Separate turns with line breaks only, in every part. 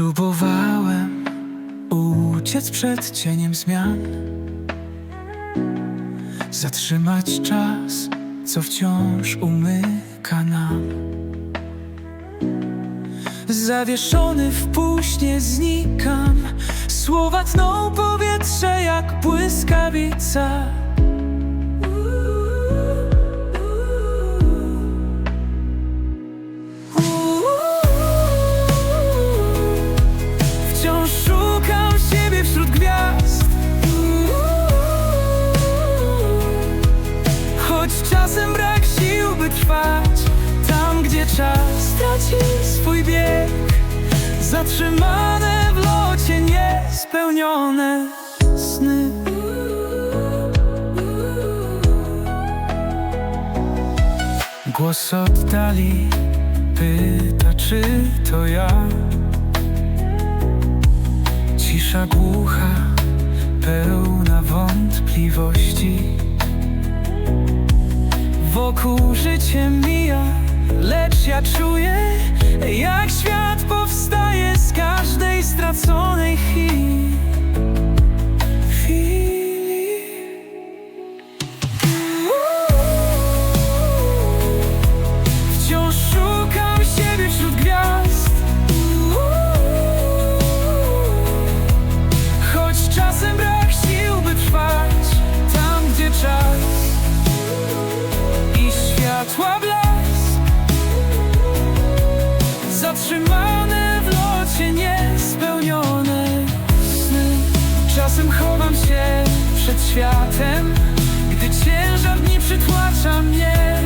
Próbowałem uciec przed cieniem zmian. Zatrzymać czas, co wciąż umyka nam. Zawieszony w półśnie znikam. Słowa tną powietrze jak błyskawica czas swój bieg. Zatrzymane w locie niespełnione sny. Głos oddali pyta, czy to ja? Cisza głucha, pełna wątpliwości. Wokół życie mija, lecz ja czuję przed światem Gdy ciężar dni przytłacza mnie.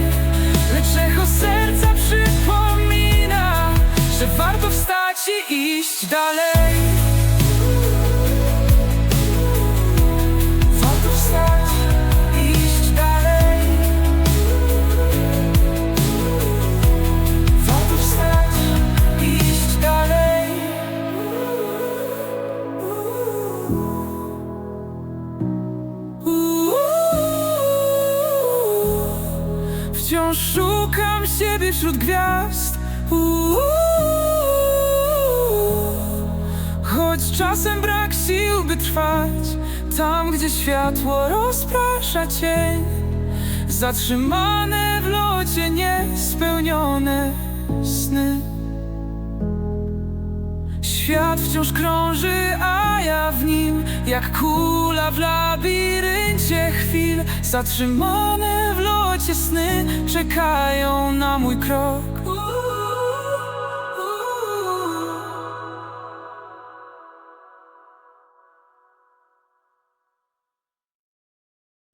Lecz echo serca przypomina Że warto wstać i iść dalej Wciąż szukam siebie wśród gwiazd Uuu. Choć czasem brak sił, by trwać Tam, gdzie światło rozprasza cień Zatrzymane w locie niespełnione sny Świat wciąż krąży, a ja w nim Jak kula w labiryncie chwil. Zatrzymane w locie sny Czekają na mój krok